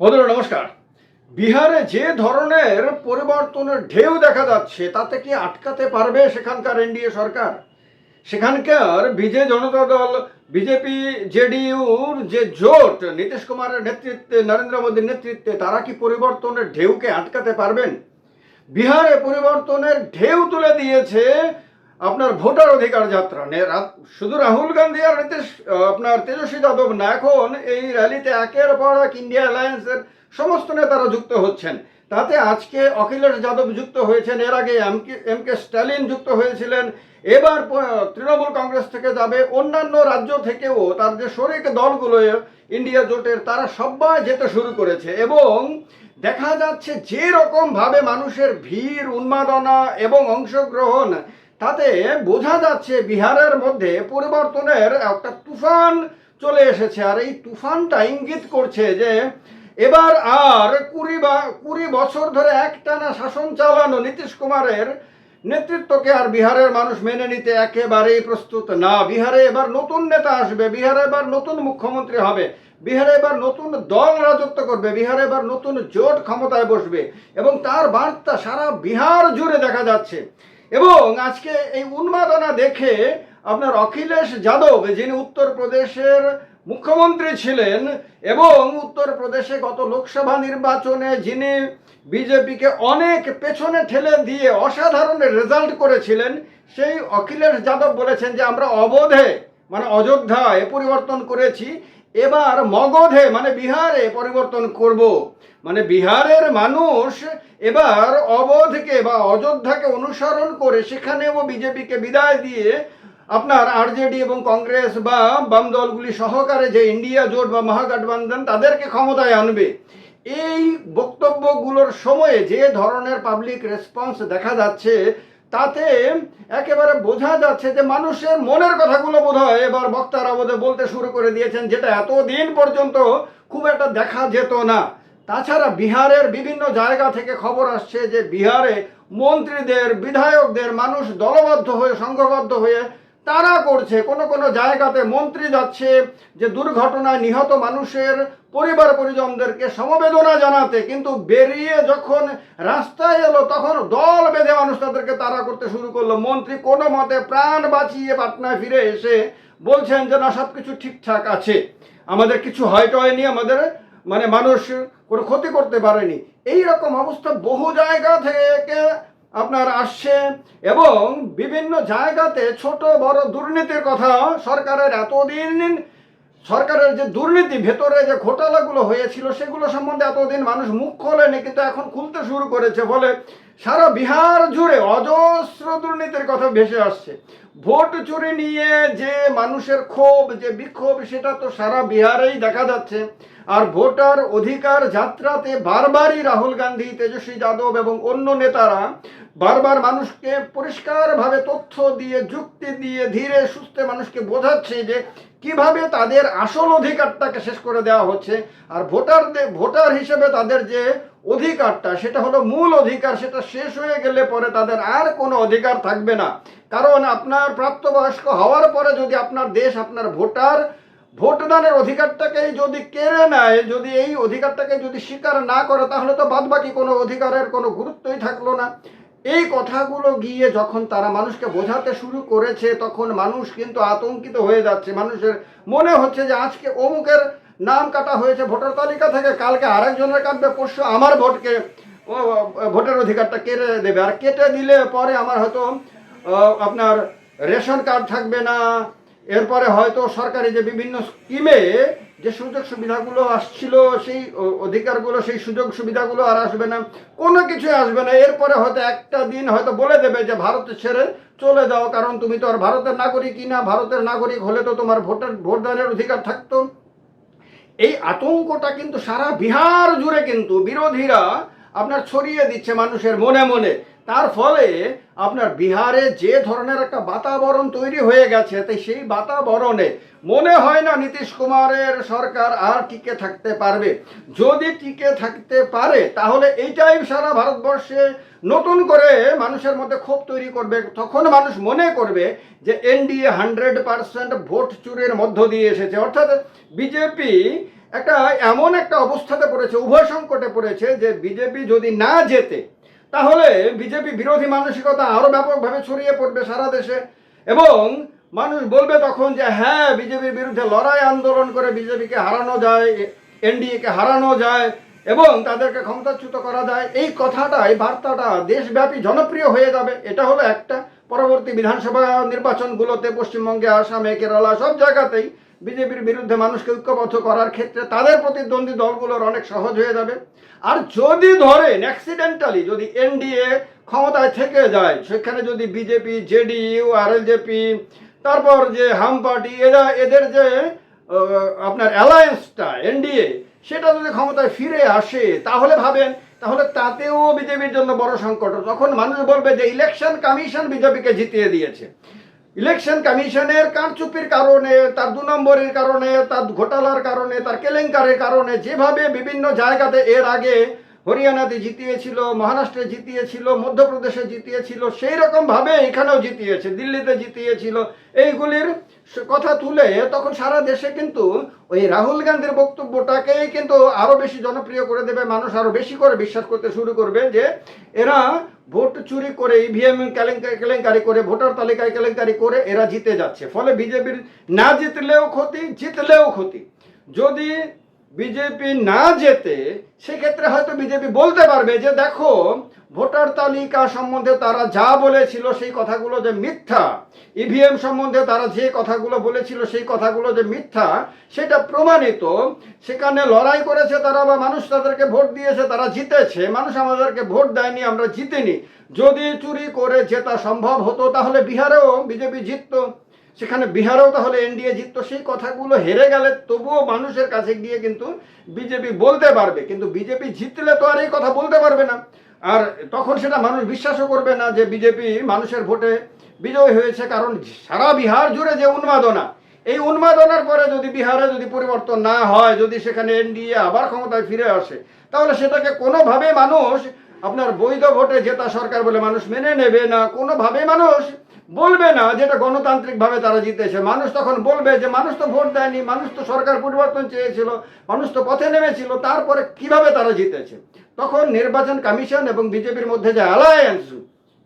বন্ধুরা, নমস্কার। বিহারে যে ধরনের পরিবর্তনের ঢেউ দেখা যাচ্ছে, তাতে কি আটকাতে পারবে সেখানকার এনডিএ সরকার? সেখানকার বিজয় জনতা দল, বিজেপি, জেডিইউর যে জোট, নীতিশ কুমারের নেতৃত্বে, নরেন্দ্র মোদীর নেতৃত্বে, তারা কি পরিবর্তনের ঢেউকে আটকাতে পারবেন? বিহারে পরিবর্তনের ঢেউ তুলে দিয়েছে আপনার ভোটার অধিকার যাত্রা শুধু রাহুল গান্ধী আর নীতিশ আপনার তেজস্বী যাদব না, এখন এই র্যালিতে একের পর এক ইন্ডিয়া অ্যালায়েন্সের সমস্ত নেতারা যুক্ত হচ্ছেন। তাতে আজকে অখিলেশ যাদব যুক্ত হয়েছেন, এর আগে এম কে স্ট্যালিন যুক্ত হয়েছিলেন। এবার তৃণমূল কংগ্রেস থেকে যাবে অন্যান্য রাজ্য থেকেও তার যে শরিক দলগুলো ইন্ডিয়া জোটের, তারা সবাই যেতে শুরু করেছে এবং দেখা যাচ্ছে যে রকম ভাবে মানুষের ভিড়, উন্মাদনা এবং অংশগ্রহণ তাতে বোঝা যাচ্ছে বিহারের মধ্যে পরিবর্তনের একটা তুফান চলে এসেছে, আর এই তুফানটা ইঙ্গিত করছে যে এবার আর কুড়ি বা, কুড়ি বছর ধরে একটানা শাসন চালানো নীতিশ কুমারের নেতৃত্বকে আর বিহারের মানুষ মেনে নিতে একেবারেই প্রস্তুত না। বিহারে এবার নতুন নেতা আসবে, বিহারে এবার নতুন মুখ্যমন্ত্রী হবে, বিহারে এবার নতুন দল রাজত্ব করবে, বিহারে এবার নতুন জোট ক্ষমতায় বসবে এবং তার বার্তা সারা বিহার জুড়ে দেখা যাচ্ছে। এবং আজকে এই উন্মাদনা দেখে আপনার অখিলেশ যাদব, যিনি উত্তরপ্রদেশের মুখ্যমন্ত্রী ছিলেন এবং উত্তরপ্রদেশে গত লোকসভা নির্বাচনে যিনি বিজেপিকে অনেক পেছনে ঠেলে দিয়ে অসাধারণ রেজাল্ট করেছিলেন, সেই অখিলেশ যাদব বলেছেন যে আমরা অবোধে মানে অযোধ্যায় পরিবর্তন করেছি। এবার মগধে মানে বিহারে পরিবর্তন করব। মানে বিহারের মানুষ এবার অবধকে বা অযোধ্যাকে অনুসরণ করে সেখানেও বিজেপিকে বিদায় দিয়ে আপনার আরজেডি এবং কংগ্রেস বা বাম দলগুলি সহকারে যে ইন্ডিয়া জোট বা মহাগঠবন্ধন, তাদেরকে ক্ষমতায় আনবে। এই বক্তব্যগুলোর সময়ে যে ধরনের পাবলিক রেসপন্স দেখা যাচ্ছে তাতে একেবারে বোঝা যাচ্ছে যে মানুষের মনের কথাগুলো বোধ হয় এবার বক্তারা বোধ বলতে শুরু করে দিয়েছেন, যেটা এতদিন পর্যন্ত খুব একটা দেখা যেত না। তাছাড়া বিহারের বিভিন্ন জায়গা থেকে খবর আসছে যে বিহারে মন্ত্রীদের, বিধায়কদের মানুষ দলবদ্ধ হয়ে, সংঘবদ্ধ হয়ে তারা করছে। কোনো কোনো জায়গাতে মন্ত্রী যাচ্ছে যে দুর্ঘটনায় নিহত মানুষের পরিবার পরিজনদেরকে সমবেদনা জানাতে, কিন্তু বেরিয়ে যখন রাস্তায় এলো, তখন দল বেঁধে মানুষ তাদেরকে তাড়া করতে শুরু করল। মন্ত্রী কোনো মতে প্রাণ বাঁচিয়ে পাটনায় ফিরে এসে বলছেন যে, না সব কিছু ঠিকঠাক আছে। আমাদের কিছু হয়তো হয়নি, আমাদের মানে মানুষ কোনো ক্ষতি করতে পারেনি। এই রকম অবস্থা বহু জায়গা থেকে আপনার আসছে এবং বিভিন্ন জায়গাতে ছোট, বড় দুর্নীতির কথা সরকারের এতদিন, সরকারের যে দুর্নীতি, ভেতরে যে ঘোটালাগুলো হয়েছিল, সেগুলো সম্বন্ধে এতদিন মানুষ মুখ খোলেনি, কিন্তু এখন খুলতে শুরু করেছে। ফলে সারা বিহার জুড়ে অজস্র দুর্নীতির কথা ভেসে আসছে। ভোট চুরি নিয়ে যে মানুষের ক্ষোভ, যে বিক্ষোভ, সেটা তো সারা বিহারেই দেখা যাচ্ছে। আর ভোটার অধিকার যাত্রাতে বারবারই রাহুল গান্ধী, তেজস্বী যাদব এবং অন্য নেতারা বারবার মানুষকে পরিষ্কারভাবে তথ্য দিয়ে, যুক্তি দিয়ে, ধীরে সুস্থে মানুষকে বোঝাচ্ছে যে কীভাবে তাদের আসল অধিকারটাকে শেষ করে দেওয়া হচ্ছে, আর ভোটারদের, ভোটার হিসেবে তাদের যে অধিকারটা, সেটা হলো মূল অধিকার, সেটা শেষ হয়ে গেলে পরে তাদের আর কোনো অধিকার থাকবে না। কারণ আপনার প্রাপ্তবয়স্ক হওয়ার পরে যদি আপনার দেশ, আপনার ভোটার, ভোটদানের অধিকারটাকে যদি কেড়ে নেয়, যদি এই অধিকারটাকে যদি স্বীকার না করে, তাহলে তো বাদবাকি কোনো অধিকারের কোনো গুরুত্বই থাকল না। এই কথাগুলো গিয়ে যখন তারা মানুষকে বোঝাতে শুরু করেছে, তখন মানুষ কিন্তু আতঙ্কিত হয়ে যাচ্ছে। মানুষের মনে হচ্ছে যে আজকে অমুকের নাম কাটা হয়েছে, ভোটার তালিকা থেকে কালকে আরেকজনের কাটবে, পরশু আমার ভোটকে ভোটের অধিকারটা কেটে দেবে আর কেটে দিলে পরে আমার হয়তো আপনার রেশন কার্ড থাকবে না এরপরে হয়তো সরকারি যে বিভিন্ন স্কিমে যে সুযোগ সুবিধাগুলো আসছিল, সেই অধিকারগুলো, সেই সুযোগ সুবিধাগুলো আর আসবে না, কোনো কিছু আসবে না। এরপরে হয়তো একটা দিন হয়তো বলে দেবে যে, ভারত ছেড়ে চলে যাও, কারণ তুমি তো আর ভারতের নাগরিক না ভারতের নাগরিক হলে তো তোমার ভোটার, ভোটদানের অধিকার থাকতো। এই আতঙ্কটা কিন্তু সারা বিহার জুড়ে কিন্তু বিরোধীরা আপনার ছড়িয়ে দিচ্ছে মানুষের মনে মনে। তার ফলে আপনার বিহারে যে ধরনের একটা বাতাবরণ তৈরি হয়ে গেছে তাই সেই বাতাবরণে মনে হয় না নীতিশ কুমারের সরকার আর টিকে থাকতে পারবে। যদি টিকে থাকতে পারে, তাহলে এইটাই সারা ভারতবর্ষে নতুন করে মানুষের মধ্যে ক্ষোভ তৈরি করবে। তখন মানুষ মনে করবে যে এনডিএ হান্ড্রেড পার্সেন্ট ভোট চুরির মধ্য দিয়ে এসেছে। অর্থাৎ বিজেপি একটা এমন একটা অবস্থাতে পড়েছে, উভয় সংকটে পড়েছে যে বিজেপি যদি না যেতে তাহলে বিজেপি বিরোধী মানসিকতা আরও ব্যাপকভাবে ছড়িয়ে পড়বে সারা দেশে। এবং মানুষ বলবে তখন যে হ্যাঁ বিজেপির বিরুদ্ধে লড়াই আন্দোলন করে বিজেপিকে হারানো যায়, এনডিএকে হারানো যায় এবং তাদেরকে ক্ষমতাচ্যুত করা যায়। এই কথাটা এই বার্তাটা দেশব্যাপী জনপ্রিয় হয়ে যাবে, এটা হলো একটা। পরবর্তী বিধানসভা নির্বাচনগুলোতে পশ্চিমবঙ্গে, আসামে, কেরালা সব জায়গাতেই বিজেপির বিরুদ্ধে মানুষকে ঐক্যবদ্ধ করার ক্ষেত্রে তাদের প্রতিদ্বন্দ্বী দলগুলোর অনেক সহজ হয়ে যাবে। আর যদি ধরেন অ্যাক্সিডেন্টালি যদি এনডিএ ক্ষমতায় থেকে যায়, সেখানে যদি বিজেপি জেডিইউ আর এলজেপি তারপর যে হাম পার্টি, এরা এদের যে আপনার অ্যালায়েন্সটা এনডিএ, সেটা যদি ক্ষমতায় ফিরে আসে, তাহলে ভাবেন, তাহলে তাতেও বিজেপির জন্য বড় সংকট। তখন মানুষ বলবে যে, ইলেকশন কমিশন বিজেপিকে জিতিয়ে দিয়েছে। ইলেকশন কমিশনের কারচুপির কারণে, তার দু নম্বরের কারণে, তার ঘোটালার কারণে, তার কেলেঙ্কারের কারণে যেভাবে বিভিন্ন জায়গাতে এর আগে হরিয়ানাতে জিতিয়েছিল, মহারাষ্ট্রে জিতিয়েছিল, মধ্যপ্রদেশে জিতিয়েছিল সেই রকম ভাবে এখানেও জিতিয়েছে, দিল্লিতে জিতিয়েছিল। এইগুলির কথা তুলে তখন সারা দেশে কিন্তু ওই রাহুল গান্ধীর বক্তব্যটাকেই কিন্তু আরও বেশি জনপ্রিয় করে দেবে, মানুষ আরও বেশি করে বিশ্বাস করতে শুরু করবে যে এরা ভোট চুরি করে ইভিএম কেলেঙ্কারি করে, ভোটার তালিকায় কেলেঙ্কারি করে এরা জিতে যাচ্ছে। ফলে বিজেপির না জিতলেও ক্ষতি জিতলেও ক্ষতি। যদি বিজেপি না যেতে, সেক্ষেত্রে হয়তো বিজেপি বলতে পারবে যে, দেখো, ভোটার তালিকা সম্বন্ধে তারা যা বলেছিল সেই কথাগুলো যে মিথ্যা। ইভিএম সম্বন্ধে তারা যে কথাগুলো বলেছিল সেই কথাগুলো যে মিথ্যা, সেটা প্রমাণিত। সেখানে লড়াই করেছে তারা বা মানুষ তাদেরকে ভোট দিয়েছে, তারা জিতেছে। মানুষ আমাদেরকে ভোট দেয়নি, আমরা জিতিনি। যদি চুরি করে জেতা সম্ভব হতো, তাহলে বিহারেও বিজেপি জিততো। সেখানে বিহারেও তাহলে এনডিএ জিততো, সেই কথাগুলো হেরে গেলে তবুও মানুষের কাছে গিয়ে কিন্তু বিজেপি বলতে পারবে। কিন্তু বিজেপি জিতলে তো আর এই কথা বলতে পারবে না। আর তখন সেটা মানুষ বিশ্বাসও করবে না যে বিজেপি মানুষের ভোটে বিজয় হয়েছে, কারণ সারা বিহার জুড়ে যে উন্মাদনা, এই উন্মাদনার পরে যদি বিহারে যদি পরিবর্তন না হয়, যদি সেখানে এনডিএ আবার ক্ষমতায় ফিরে আসে, তাহলে সেটাকে কোনোভাবে মানুষ আপনার বৈধ ভোটে জেতা সরকার বলে মানুষ মেনে নেবে না। কোনোভাবে মানুষ বলবে না যেটা গণতান্ত্রিকভাবে তারা জিতেছে। মানুষ তখন বলবে যে, মানুষ তো ভোট দেয়নি, মানুষ তো সরকার পরিবর্তন চেয়েছিল, মানুষ তো পথে নেমেছিল, তারপরে কীভাবে তারা জিতেছে? তখন নির্বাচন কমিশন এবং বিজেপির মধ্যে যে অ্যালায়েন্স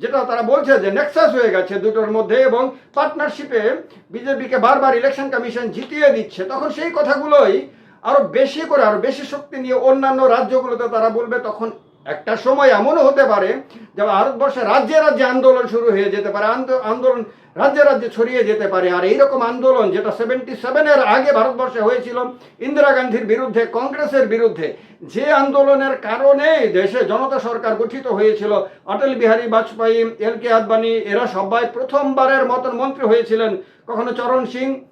যেটা তারা বলছে যে নেক্সাস হয়ে গেছে দুটোর মধ্যে এবং পার্টনারশিপে বিজেপিকে বারবার ইলেকশন কমিশন জিতিয়ে দিচ্ছে, তখন সেই কথাগুলোই আরও বেশি করে, আরও বেশি শক্তি নিয়ে অন্যান্য রাজ্যগুলোতে তারা বলবে, তখন একটা সময় এমনও হতে পারে যে ভারতবর্ষে রাজ্যে রাজ্যে আন্দোলন শুরু হয়ে যেতে পারে, আন্দো- আন্দোলন রাজ্যে রাজ্যে ছড়িয়ে যেতে পারে। আর এইরকম আন্দোলন যেটা সেভেন্টি সেভেনের আগে ভারতবর্ষে হয়েছিল, ইন্দিরা গান্ধীর বিরুদ্ধে, কংগ্রেসের বিরুদ্ধে, যে আন্দোলনের কারণে দেশে জনতা সরকার গঠিত হয়েছিল, অটল বিহারী বাজপেয়ী এল কে আদবানি, এরা সবাই প্রথমবারের মতন মন্ত্রী হয়েছিলেন। কখনো চরণ সিং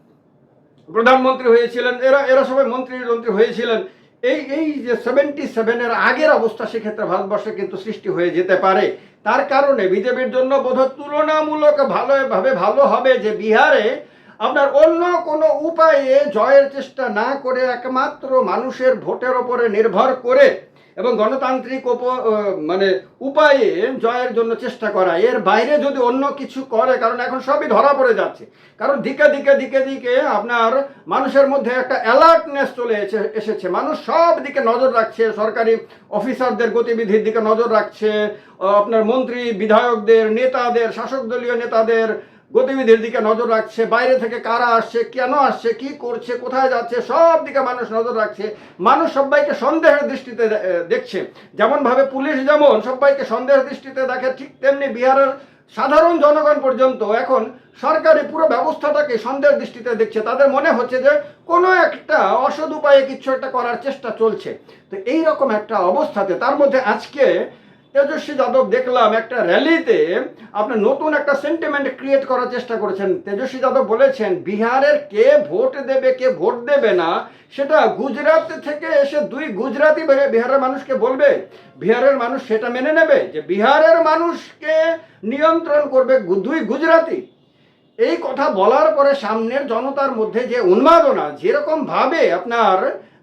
প্রধানমন্ত্রী হয়েছিলেন, এরা এরা সবাই মন্ত্রী মন্ত্রী হয়েছিলেন। এই এই যে সেভেন্টি সেভেনের আগের অবস্থা সেক্ষেত্রে ভারতবর্ষে কিন্তু সৃষ্টি হয়ে যেতে পারে। তার কারণে বিজেপির জন্য বোধহয় তুলনামূলক ভালোভাবে ভালো হবে যে বিহারে আপনার অন্য কোনো উপায়ে জয়ের চেষ্টা না করে একমাত্র মানুষের ভোটের ওপরে নির্ভর করে এবং গণতান্ত্রিক মানে উপায়ে জয়ের জন্য চেষ্টা করা। এর বাইরে যদি অন্য কিছু করে, কারণ এখন সবই ধরা পড়ে যাচ্ছে। কারণ দিকে দিকে দিকে দিকে আপনার মানুষের মধ্যে একটা অ্যালার্টনেস চলে এসে, এসেছে। মানুষ সব দিকে নজর রাখছে, সরকারি অফিসারদের গতিবিধির দিকে নজর রাখছে আপনার মন্ত্রী, বিধায়কদের, নেতাদের, শাসক দলীয় নেতাদের গতিবিধির দিকে নজর রাখছে, বাইরে থেকে কারা আসছে, কেন আসছে, কি করছে, কোথায় যাচ্ছে, সব দিকে মানুষ নজর রাখছে। মানুষ সবাইকে সন্দেহের দৃষ্টিতে দেখছে। যেমন ভাবে পুলিশ যেমন সবাইকে সন্দেহের দৃষ্টিতে দেখে, ঠিক তেমনি বিহারের সাধারণ জনগণ পর্যন্ত এখন সরকারি পুরো ব্যবস্থাটাকে সন্দেহের দৃষ্টিতে দেখছে। তাদের মনে হচ্ছে যে কোনো একটা অসদ উপায়ে কিছু একটা করার চেষ্টা চলছে। তো এই রকম একটা অবস্থাতে তার মধ্যে আজকে তেজস্বী যাদব দেখলাম একটা র্যালিতে আপনার নতুন একটা সেন্টিমেন্ট ক্রিয়েট করার চেষ্টা করেছেন। তেজস্বী যাদব বলেছেন, বিহারের কে ভোট দেবে, কে ভোট দেবে না, সেটা গুজরাট থেকে এসে দুই গুজরাতি বিহারের মানুষকে বলবে। বিহারের মানুষ সেটা মেনে নেবে যে বিহারের মানুষকে নিয়ন্ত্রণ করবে দুই গুজরাতি এই কথা বলার পরে সামনের জনতার মধ্যে যে উন্মাদনা যেরকম ভাবে আপনার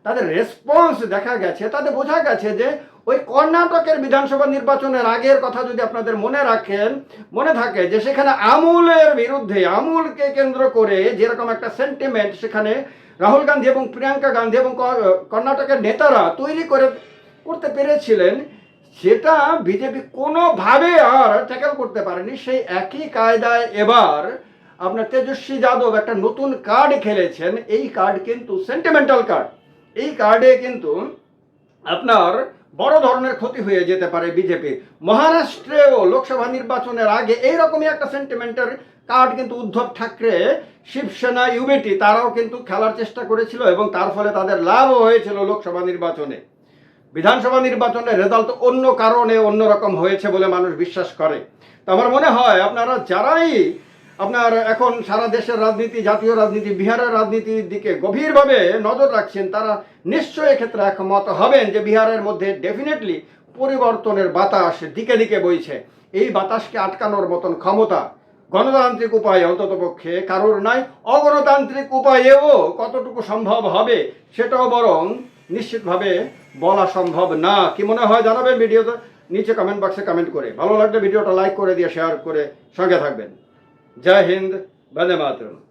তাদের রেসপন্স দেখা গেছে, তাতে বোঝা গেছে যে ওই কর্ণাটকের বিধানসভা নির্বাচনের আগের কথা যদি আপনাদের মনে রাখেন, মনে থাকে যে সেখানে আমুলের বিরুদ্ধে, আমুলকে কেন্দ্র করে যেরকম একটা সেন্টিমেন্ট সেখানে রাহুল গান্ধী এবং প্রিয়াঙ্কা গান্ধী এবং কর্ণাটকের নেতারা তৈরি করে, করতে পেরেছিলেন, সেটা বিজেপি কোনোভাবে আর ট্যাকেল করতে পারেনি। সেই একই কায়দায় এবার আপনার তেজস্বী যাদব একটা নতুন কার্ড খেলেছেন। এই কার্ড কিন্তু সেন্টিমেন্টাল কার্ড এই কার্ডে কিন্তু আপনার বড় ধরনের ক্ষতি হয়ে যেতে পারে বিজেপি মহারাষ্ট্রেও লোকসভা নির্বাচনের আগে এইরকমই একটা সেন্টিমেন্টের কার্ড কিন্তু উদ্ধব ঠাকরে, শিবসেনা ইউবিটি তারাও কিন্তু খেলার চেষ্টা করেছিল এবং তার ফলে তাদের লাভও হয়েছিল লোকসভা নির্বাচনে। বিধানসভা নির্বাচনের রেজাল্ট অন্য কারণে অন্যরকম হয়েছে বলে মানুষ বিশ্বাস করে। তো আমার মনে হয় আপনারা যারাই আপনার এখন সারা দেশের রাজনীতি, জাতীয় রাজনীতি, বিহারের রাজনীতির দিকে গভীরভাবে নজর রাখছেন তারা, নিশ্চয়ই এক্ষেত্রে একমত হবেন যে বিহারের মধ্যে ডেফিনেটলি পরিবর্তনের বাতাস দিকে দিকে বইছে। এই বাতাসকে আটকানোর মতন ক্ষমতা গণতান্ত্রিক উপায়ে অন্তত পক্ষে কারোর নাই। অগণতান্ত্রিক উপায়েও কতটুকু সম্ভব হবে সেটাও বরং নিশ্চিতভাবে বলা সম্ভব না। কি মনে হয় জানাবেন ভিডিওতে? নিচে কমেন্ট বক্সে কমেন্ট করে। ভালো লাগলে ভিডিওটা লাইক করে দিয়ে শেয়ার করে সঙ্গে থাকবেন। જય હિન્દ વંદે માતરમ.